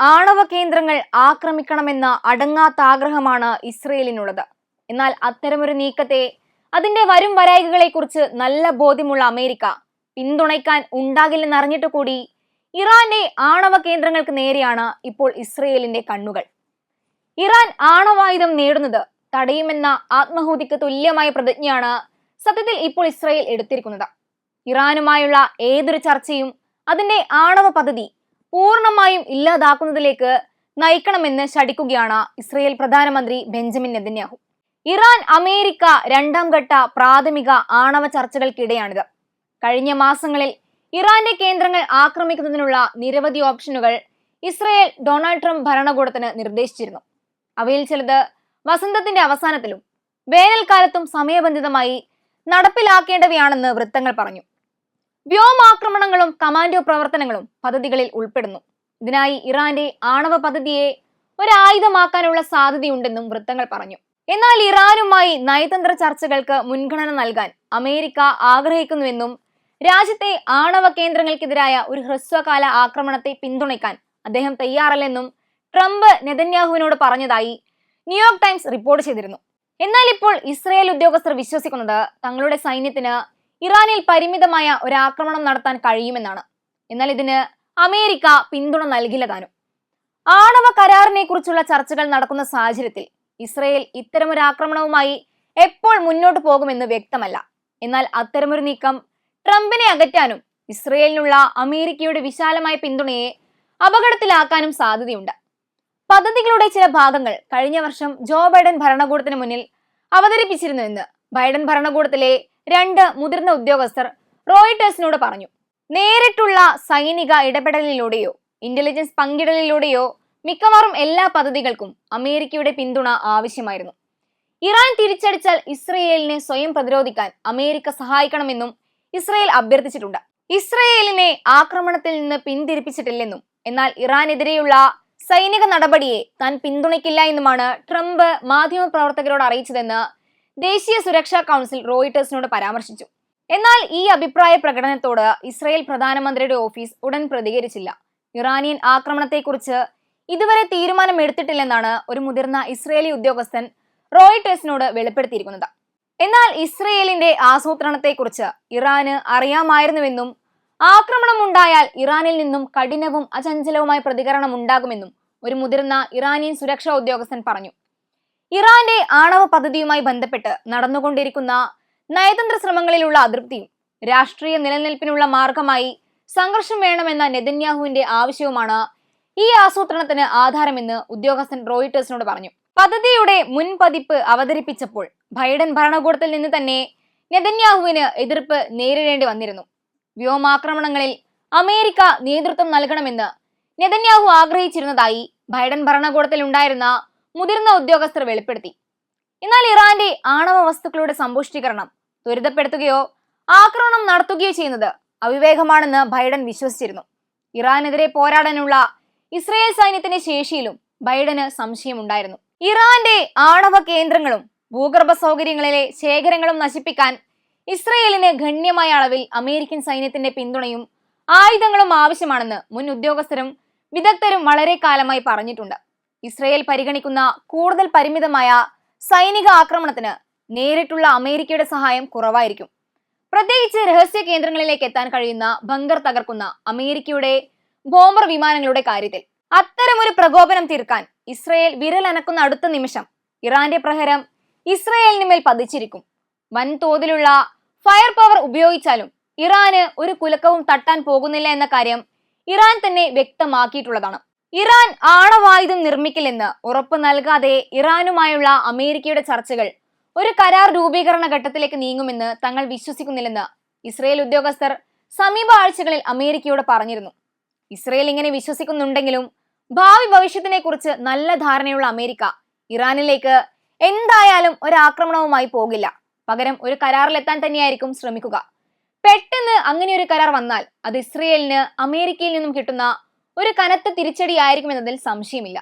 ആണവ കേന്ദ്രങ്ങൾ ആക്രമിക്കണമെന്ന അടങ്ങാത്ത ആഗ്രഹമാണ് ഇസ്രയേലിനുള്ളത്. എന്നാൽ അത്തരമൊരു നീക്കത്തെ അതിന്റെ വരും വരായികളെക്കുറിച്ച് നല്ല ബോധ്യമുള്ള അമേരിക്ക പിന്തുണയ്ക്കാൻ ഉണ്ടാകില്ലെന്നറിഞ്ഞിട്ട് കൂടി ഇറാന്റെ ആണവ കേന്ദ്രങ്ങൾക്ക് നേരെയാണ് ഇപ്പോൾ ഇസ്രയേലിന്റെ കണ്ണുകൾ. ഇറാൻ ആണവായുധം നേടുന്നത് തടയുമെന്ന ആത്മഹൂതിക്ക് തുല്യമായ പ്രതിജ്ഞയാണ് സത്യത്തിൽ ഇപ്പോൾ ഇസ്രയേൽ എടുത്തിരിക്കുന്നത്. ഇറാനുമായുള്ള ഏതൊരു ചർച്ചയും അതിന്റെ ആണവ പദ്ധതി പൂർണമായും ഇല്ലാതാക്കുന്നതിലേക്ക് നയിക്കണമെന്ന് ശടിക്കുകയാണ് ഇസ്രയേൽ പ്രധാനമന്ത്രി ബെഞ്ചമിൻ നെതന്യാഹു. ഇറാൻ അമേരിക്ക രണ്ടാം ഘട്ട പ്രാഥമിക ആണവ ചർച്ചകൾക്കിടെയാണിത്. കഴിഞ്ഞ മാസങ്ങളിൽ ഇറാന്റെ കേന്ദ്രങ്ങൾ ആക്രമിക്കുന്നതിനുള്ള നിരവധി ഓപ്ഷനുകൾ ഇസ്രയേൽ ഡൊണാൾഡ് ട്രംപ് ഭരണകൂടത്തിന് നിർദ്ദേശിച്ചിരുന്നു. അവയിൽ ചിലത് വസന്തത്തിന്റെ അവസാനത്തിലും വേനൽക്കാലത്തും സമയബന്ധിതമായി നടപ്പിലാക്കേണ്ടവയാണെന്ന് വൃത്തങ്ങൾ പറഞ്ഞു. വ്യോമാക്രമണങ്ങളും കമാൻഡോ പ്രവർത്തനങ്ങളും പദ്ധതികളിൽ ഉൾപ്പെടുന്നു. ഇതിനായി ഇറാന്റെ ആണവ പദ്ധതിയെ ഒരായുധമാക്കാനുള്ള സാധ്യതയുണ്ടെന്നും വൃത്തങ്ങൾ പറഞ്ഞു. എന്നാൽ ഇറാനുമായി നയതന്ത്ര ചർച്ചകൾക്ക് മുൻഗണന നൽകാൻ അമേരിക്ക ആഗ്രഹിക്കുന്നുവെന്നും രാജ്യത്തെ ആണവ കേന്ദ്രങ്ങൾക്കെതിരായ ഒരു ഹ്രസ്വകാല ആക്രമണത്തെ പിന്തുണയ്ക്കാൻ അദ്ദേഹം തയ്യാറല്ലെന്നും ട്രംപ് നെതന്യാഹുവിനോട് പറഞ്ഞതായി ന്യൂയോർക്ക് ടൈംസ് റിപ്പോർട്ട് ചെയ്തിരുന്നു. എന്നാൽ ഇപ്പോൾ ഇസ്രയേൽ ഉദ്യോഗസ്ഥർ വിശ്വസിക്കുന്നത് തങ്ങളുടെ സൈന്യത്തിന് ഇറാനിൽ പരിമിതമായ ഒരു ആക്രമണം നടത്താൻ കഴിയുമെന്നാണ്. എന്നാൽ ഇതിന് അമേരിക്ക പിന്തുണ നൽകില്ല താനും. ആണവ കരാറിനെ കുറിച്ചുള്ള ചർച്ചകൾ നടക്കുന്ന സാഹചര്യത്തിൽ ഇസ്രയേൽ ഇത്തരമൊരു ആക്രമണവുമായി എപ്പോൾ മുന്നോട്ട് പോകുമെന്ന് വ്യക്തമല്ല. എന്നാൽ അത്തരമൊരു നീക്കം ട്രംപിനെ അകറ്റാനും ഇസ്രയേലിനുള്ള അമേരിക്കയുടെ വിശാലമായ പിന്തുണയെ അപകടത്തിലാക്കാനും സാധ്യതയുണ്ട്. പദ്ധതികളുടെ ചില ഭാഗങ്ങൾ കഴിഞ്ഞ വർഷം ജോ ബൈഡൻ ഭരണകൂടത്തിന് മുന്നിൽ അവതരിപ്പിച്ചിരുന്നുവെന്ന് ബൈഡൻ ഭരണകൂടത്തിലെ രണ്ട് മുതിർന്ന ഉദ്യോഗസ്ഥർ റോയിട്ടേഴ്സിനോട് പറഞ്ഞു നേരിട്ടുള്ള സൈനിക ഇടപെടലിലൂടെയോ ഇന്റലിജൻസ് പങ്കിടലിലൂടെയോ മിക്കവാറും എല്ലാ പദ്ധതികൾക്കും അമേരിക്കയുടെ പിന്തുണ ആവശ്യമായിരുന്നു. ഇറാൻ തിരിച്ചടിച്ചാൽ ഇസ്രയേലിനെ സ്വയം പ്രതിരോധിക്കാൻ അമേരിക്ക സഹായിക്കണമെന്നും ഇസ്രയേൽ അഭ്യർത്ഥിച്ചിട്ടുണ്ട്. ഇസ്രയേലിനെ ആക്രമണത്തിൽ നിന്ന് പിന്തിരിപ്പിച്ചിട്ടില്ലെന്നും എന്നാൽ ഇറാനെതിരെയുള്ള സൈനിക നടപടിയെ താൻ പിന്തുണയ്ക്കില്ല എന്നുമാണ് ട്രംപ് മാധ്യമപ്രവർത്തകരോട് അറിയിച്ചതെന്ന് ദേശീയ സുരക്ഷാ കൗൺസിൽ റോയിട്ടേഴ്സിനോട് പരാമർശിച്ചു. എന്നാൽ ഈ അഭിപ്രായ പ്രകടനത്തോട് ഇസ്രായേൽ പ്രധാനമന്ത്രിയുടെ ഓഫീസ് ഉടൻ പ്രതികരിച്ചില്ല. ഇറാനിയൻ ആക്രമണത്തെക്കുറിച്ച് ഇതുവരെ തീരുമാനമെടുത്തിട്ടില്ലെന്നാണ് ഒരു മുതിർന്ന ഇസ്രയേലി ഉദ്യോഗസ്ഥൻ റോയിട്ടേഴ്സിനോട് വെളിപ്പെടുത്തിയിരിക്കുന്നത്. എന്നാൽ ഇസ്രയേലിന്റെ ആസൂത്രണത്തെക്കുറിച്ച് ഇറാന് അറിയാമായിരുന്നുവെന്നും ആക്രമണം ഉണ്ടായാൽ ഇറാനിൽ നിന്നും കഠിനവും അചഞ്ചലവുമായ പ്രതികരണം ഉണ്ടാകുമെന്നും ഒരു മുതിർന്ന ഇറാനിയൻ സുരക്ഷാ ഉദ്യോഗസ്ഥൻ പറഞ്ഞു. ഇറാന്റെ ആണവ പദ്ധതിയുമായി ബന്ധപ്പെട്ട് നടന്നുകൊണ്ടിരിക്കുന്ന നയതന്ത്ര ശ്രമങ്ങളിലുള്ള അതൃപ്തിയും രാഷ്ട്രീയ നിലനിൽപ്പിനുള്ള മാർഗമായി സംഘർഷം വേണമെന്ന നെതന്യാഹുവിന്റെ ആവശ്യവുമാണ് ഈ ആസൂത്രണത്തിന് ആധാരമെന്ന് ഉദ്യോഗസ്ഥൻ റോയിട്ടേഴ്സിനോട് പറഞ്ഞു. പദ്ധതിയുടെ മുൻപതിപ്പ് അവതരിപ്പിച്ചപ്പോൾ ബൈഡൻ ഭരണകൂടത്തിൽ നിന്ന് തന്നെ നെതന്യാഹുവിന് എതിർപ്പ് നേരിടേണ്ടി വന്നിരുന്നു. വ്യോമാക്രമണങ്ങളിൽ അമേരിക്ക നേതൃത്വം നൽകണമെന്ന് നെതന്യാഹു ആഗ്രഹിച്ചിരുന്നതായി ബൈഡൻ ഭരണകൂടത്തിൽ ഉണ്ടായിരുന്ന മുതിർന്ന ഉദ്യോഗസ്ഥർ വെളിപ്പെടുത്തി. എന്നാൽ ഇറാന്റെ ആണവ വസ്തുക്കളുടെ സമ്പുഷ്ടീകരണം ത്വരിതപ്പെടുത്തുകയോ ആക്രമണം നടത്തുകയോ ചെയ്യുന്നത് അവിവേകമാണെന്ന് ബൈഡൻ വിശ്വസിച്ചിരുന്നു. ഇറാനെതിരെ പോരാടാനുള്ള ഇസ്രയേൽ സൈന്യത്തിന്റെ ശേഷിയിലും ബൈഡന് സംശയമുണ്ടായിരുന്നു. ഇറാന്റെ ആണവ കേന്ദ്രങ്ങളും ഭൂഗർഭ സൗകര്യങ്ങളിലെ ശേഖരങ്ങളും നശിപ്പിക്കാൻ ഇസ്രയേലിന് ഗണ്യമായ അളവിൽ അമേരിക്കൻ സൈന്യത്തിന്റെ പിന്തുണയും ആയുധങ്ങളും ആവശ്യമാണെന്ന് മുൻ ഉദ്യോഗസ്ഥരും വിദഗ്ധരും വളരെ കാലമായി പറഞ്ഞിട്ടുണ്ട്. ഇസ്രയേൽ പരിഗണിക്കുന്ന കൂടുതൽ പരിമിതമായ സൈനിക ആക്രമണത്തിന് നേരിട്ടുള്ള അമേരിക്കയുടെ സഹായം കുറവായിരിക്കും. പ്രത്യേകിച്ച് രഹസ്യ കേന്ദ്രങ്ങളിലേക്ക് എത്താൻ കഴിയുന്ന ബങ്കർ തകർക്കുന്ന അമേരിക്കയുടെ ബോംബർ വിമാനങ്ങളുടെ കാര്യത്തിൽ. അത്തരമൊരു പ്രകോപനം തീർക്കാൻ ഇസ്രയേൽ വിരലനക്കുന്ന അടുത്ത നിമിഷം ഇറാന്റെ പ്രഹരം ഇസ്രയേലിന് മേൽ പതിച്ചിരിക്കും. വൻതോതിലുള്ള ഫയർ പവർ ഉപയോഗിച്ചാലും ഇറാന് ഒരു കുലക്കവും തട്ടാൻ പോകുന്നില്ല എന്ന കാര്യം ഇറാൻ തന്നെ വ്യക്തമാക്കിയിട്ടുള്ളതാണ്. ഇറാൻ ആണവായുധം നിർമ്മിക്കില്ലെന്ന് ഉറപ്പ് നൽകാതെ ഇറാനുമായുള്ള അമേരിക്കയുടെ ചർച്ചകൾ ഒരു കരാർ രൂപീകരണ ഘട്ടത്തിലേക്ക് നീങ്ങുമെന്ന് തങ്ങൾ വിശ്വസിക്കുന്നില്ലെന്ന് ഇസ്രയേൽ ഉദ്യോഗസ്ഥർ സമീപ ആഴ്ചകളിൽ അമേരിക്കയോട് പറഞ്ഞിരുന്നു. ഇസ്രയേൽ ഇങ്ങനെ വിശ്വസിക്കുന്നുണ്ടെങ്കിലും ഭാവി ഭവിഷ്യത്തിനെ കുറിച്ച് നല്ല ധാരണയുള്ള അമേരിക്ക ഇറാനിലേക്ക് എന്തായാലും ഒരാക്രമണവുമായി പോകില്ല. പകരം ഒരു കരാറിലെത്താൻ തന്നെയായിരിക്കും ശ്രമിക്കുക. പെട്ടെന്ന് അങ്ങനെ ഒരു കരാർ വന്നാൽ അത് ഇസ്രയേലിന് അമേരിക്കയിൽ നിന്നും കിട്ടുന്ന ഒരു കനത്ത തിരിച്ചടിയായിരിക്കുമെന്നതിൽ സംശയമില്ല